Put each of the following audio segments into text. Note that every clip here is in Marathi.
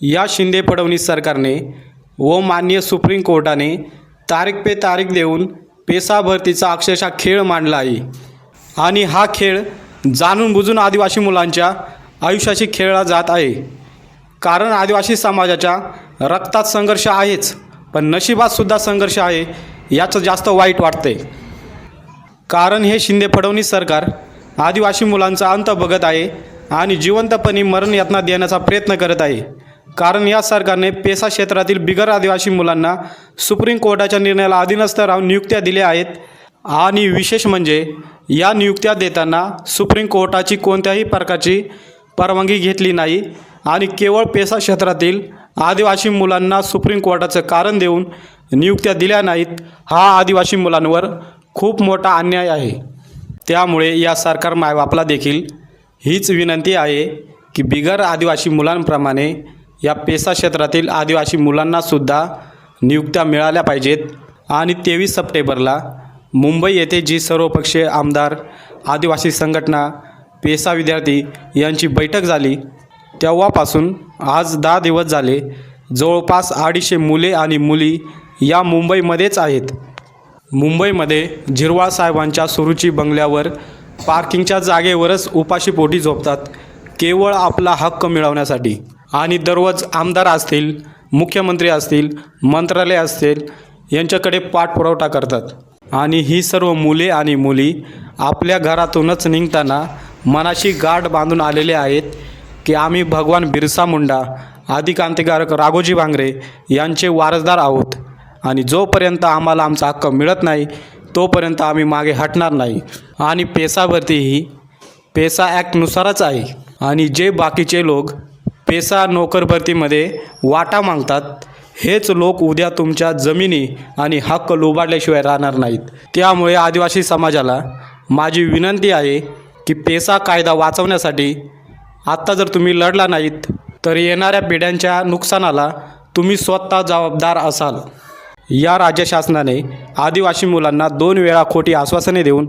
या शिंदे फडणवीस सरकारने व माननीय सुप्रीम कोर्टाने तारीख पे तारीख देऊन पेसा भरतीचा अक्षरशः खेळ मांडला आहे. आणि हा खेळ जाणून बुजून आदिवासी मुलांच्या आयुष्याशी खेळला जात आहे. कारण आदिवासी समाजाच्या रक्तात संघर्ष आहेच पण नशिबातसुद्धा संघर्ष आहे याचं जास्त वाईट वाटते कारण हे शिंदे फडणवीस सरकार आदिवासी मुलांचा अंत बघत आहे आणि जिवंतपणे मरण यातना देण्याचा प्रयत्न करत आहे. कारण या सरकारने पेसा क्षेत्रातील बिगर आदिवासी मुलांना सुप्रीम कोर्टाच्या निर्णयाला अधीनस्थ राहून नियुक्त्या दिल्या आहेत. आणि विशेष म्हणजे या नियुक्त्या देताना सुप्रीम कोर्टाची कोणत्याही प्रकारची परवानगी घेतली नाही आणि केवळ पेसा क्षेत्रातील आदिवासी मुलांना सुप्रीम कोर्टाचं कारण देऊन नियुक्त्या दिल्या नाहीत हा आदिवासी मुलांवर खूप मोठा अन्याय आहे. त्यामुळे या सरकार मायबापला देखील हीच विनंती आहे की बिगर आदिवासी मुलांप्रमाणे या पेसा क्षेत्रातील आदिवासी मुलांनासुद्धा नियुक्त्या मिळाल्या पाहिजेत. आणि तेवीस सप्टेंबरला मुंबई येथे जी सर्वपक्षीय आमदार आदिवासी संघटना पेसा विद्यार्थी यांची बैठक झाली. तेव्हापासून आज दहा दिवस झाले. जवळपास अडीचशे मुले आणि मुली या मुंबईमध्येच आहेत. मुंबईमध्ये झिरवाळ साहेबांच्या सुरुची बंगल्यावर पार्किंगच्या जागेवरच उपाशीपोटी झोपतात. केवळ आपला हक्क मिळवण्यासाठी. आणि दररोज आमदार असतील मुख्यमंत्री असतील मंत्रालय असतील यांच्याकडे पाठपुरवठा करतात. आणि ही सर्व मुले आणि मुली आपल्या घरातूनच निघताना मनाशी गाठ बांधून आलेले आहेत की आम्ही भगवान बिरसा मुंडा आदिकांतिकारक राघोजी भांगरे यांचे वारसदार आहोत. आणि जोपर्यंत आम्हाला आमचा हक्क मिळत नाही तोपर्यंत आम्ही मागे हटणार नाही. आणि पेसावरतीही ही पेसा ॲक्टनुसारच आहे. आणि जे बाकीचे लोक पेसा नोकरभरतीमध्ये वाटा मागतात. हेच लोक उद्या तुमच्या जमिनी आणि हक्क लुबाडल्याशिवाय राहणार नाहीत. त्यामुळे आदिवासी समाजाला माझी विनंती आहे की पेसा कायदा वाचवण्यासाठी आत्ता जर तुम्ही लढला नाहीत तर येणाऱ्या पिढ्यांच्या नुकसानाला तुम्ही स्वतः जबाबदार असाल. या राज्य शासनाने आदिवासी मुलांना दोन वेळा खोटी आश्वासने देऊन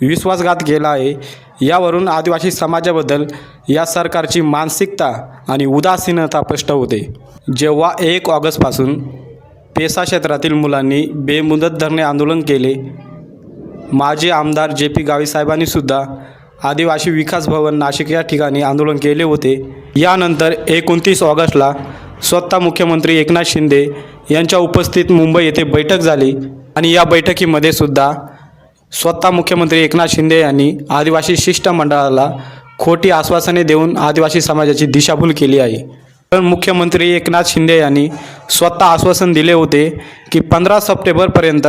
विश्वासघात केला आहे. यावरून आदिवासी समाजाबद्दल या सरकारची मानसिकता आणि उदासीनता स्पष्ट होते. जेव्हा एक ऑगस्टपासून पेसा क्षेत्रातील मुलांनी बेमुदत धरणे आंदोलन केले माजी आमदार जे पी गावीसाहेबांनीसुद्धा आदिवासी विकास भवन नाशिक या ठिकाणी आंदोलन केले होते. यानंतर एकोणतीस ऑगस्टला स्वतः मुख्यमंत्री एकनाथ शिंदे यांच्या उपस्थित मुंबई येथे बैठक झाली आणि या बैठकीमध्ये सुद्धा स्वतः मुख्यमंत्री एकनाथ शिंदे यांनी आदिवासी शिष्टमंडळाला खोटी आश्वासने देऊन आदिवासी समाजाची दिशाभूल केली आहे. पण मुख्यमंत्री एकनाथ शिंदे यांनी स्वतः आश्वासन दिले होते की पंधरा सप्टेंबरपर्यंत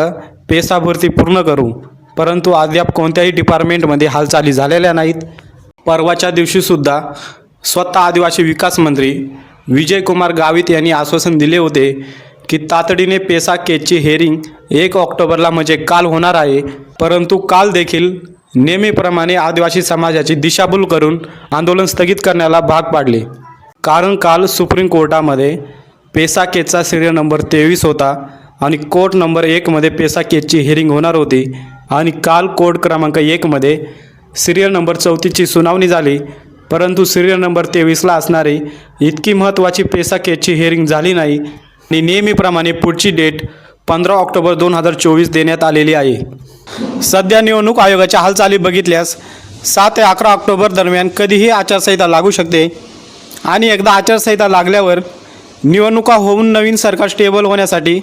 पेसा भरती पूर्ण करू. परंतु अद्याप कोणत्याही डिपार्टमेंटमध्ये हालचाली झालेल्या नाहीत. परवाच्या दिवशीसुद्धा स्वतः आदिवासी विकास मंत्री विजयकुमार गावित यांनी आश्वासन दिले होते की तातडीने पेसा केचची हेअरिंग एक ऑक्टोबरला म्हणजे काल होणार आहे. परंतु काल देखील नेहमीप्रमाणे आदिवासी समाजाची दिशाभूल करून आंदोलन स्थगित करण्याला भाग पाडले. कारण काल सुप्रीम कोर्टामध्ये पेसा केसचा सिरियल नंबर तेवीस होता आणि कोर्ट नंबर एकमध्ये पेसा केसची हिअरिंग होणार होती आणि काल कोर्ट क्रमांक एकमध्ये सिरियल नंबर चौतीसची सुनावणी झाली. परंतु सिरियल नंबर तेवीसला असणारी इतकी महत्त्वाची पेसा केसची हिअरिंग झाली नाही आणि नेहमीप्रमाणे पुढची डेट पंधरा ऑक्टोबर दोन हजार चोवीस देण्यात आलेली आहे. सध्या निवडणूक आयोगाच्या हालचाली बघितल्यास सात ते अकरा ऑक्टोबर दरम्यान कधीही आचारसंहिता लागू शकते आणि एकदा आचारसंहिता लागल्यावर निवडणुका होऊन नवीन सरकार स्टेबल होण्यासाठी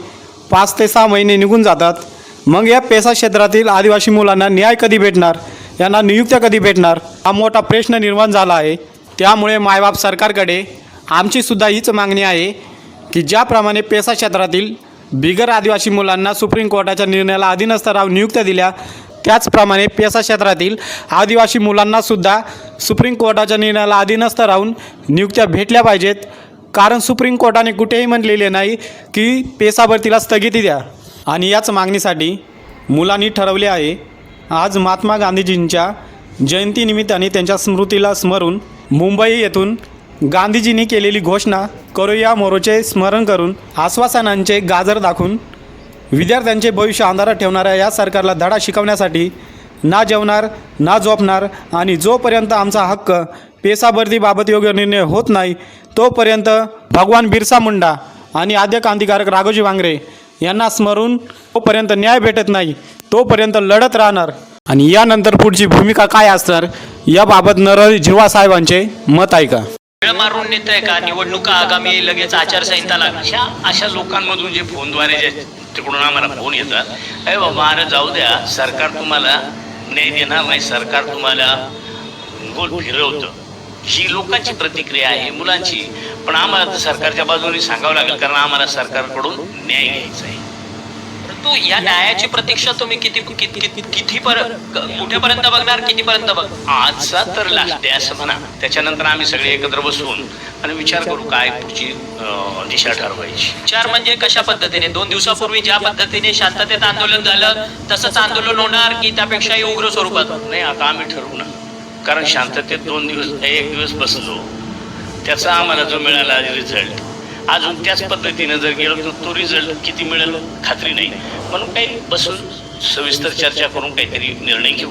पाच ते सहा महिने निघून जातात. मग या पेसा क्षेत्रातील आदिवासी मुलांना न्याय कधी भेटणार? यांना नियुक्त्या कधी भेटणार? हा मोठा प्रश्न निर्माण झाला आहे. त्यामुळे मायबाप सरकारकडे आमचीसुद्धा हीच मागणी आहे की ज्याप्रमाणे पेसा क्षेत्रातील बिगर आदिवासी मुलांना सुप्रीम कोर्टाच्या निर्णयाला अधीनस्थ राहून नियुक्त्या दिल्या त्याचप्रमाणे पेसा क्षेत्रातील आदिवासी मुलांनासुद्धा सुप्रीम कोर्टाच्या निर्णयाला अधीनस्थ राहून नियुक्त्या भेटल्या पाहिजेत. कारण सुप्रीम कोर्टाने कुठेही म्हटलेले नाही की पेसा भरतीला स्थगिती द्या. आणि याच मागणीसाठी मुलांनी ठरवले आहे आज महात्मा गांधीजींच्या जयंतीनिमित्ताने त्यांच्या स्मृतीला स्मरून मुंबई येथून गांधीजींनी केलेली घोषणा करूया मोरोचे स्मरण करून आश्वासनांचे गाजर दाखवून विद्यार्थ्यांचे भविष्य अंधारात ठेवणाऱ्या या सरकारला धडा शिकवण्यासाठी ना जेवणार ना झोपणार आणि जोपर्यंत आमचा हक्क पेसाबर्दीबाबत योग्य निर्णय होत नाही तोपर्यंत भगवान बिरसा मुंडा आणि आद्य क्रांतिकारक राघोजी वांगरे यांना स्मरून तोपर्यंत न्याय भेटत नाही तोपर्यंत लढत राहणार. आणि यानंतर पुढची भूमिका काय असणार याबाबत नरहरी झिरवा साहेबांचे मत ऐका. मारून नेत आहे का? निवडणुका आगामी लगेच आचारसंहिता लागणार अशा अशा लोकांमधून जे फोनद्वारे जे तिकडून आम्हाला फोन येतात अरे बाबा अरे जाऊ द्या सरकार तुम्हाला न्याय देणार नाही सरकार तुम्हाला गोल फिरवतं. ही लोकांची प्रतिक्रिया आहे मुलांची. पण आम्हाला तर सरकारच्या बाजूने सांगावं लागेल कारण आम्हाला सरकारकडून न्याय घ्यायचा आहे. परंतु या न्यायाची प्रतीक्षा तुम्ही किती किती किती- किती पर कुठेपर्यंत बघणार? कितीपर्यंत बघ? आजचा तर लास्ट आहे असं म्हणा. त्याच्यानंतर आम्ही सगळे एकत्र बसून आणि विचार करू काय पुढची दिशा ठरवायची. विचार म्हणजे कशा पद्धतीने? दोन दिवसापूर्वी ज्या पद्धतीने शांततेत आंदोलन झालं तसंच आंदोलन होणार की त्यापेक्षाही उग्र स्वरूपात? नाही आता आम्ही ठरवू ना. कारण शांततेत दोन दिवस एक दिवस बसलो. त्याचा आम्हाला जो मिळाला रिझल्ट अजून त्याच पद्धतीने जर गेलो तर तो रिझल्ट किती मिळेल खात्री नाही. म्हणून काही बसून सविस्तर चर्चा करून काहीतरी निर्णय घेऊ.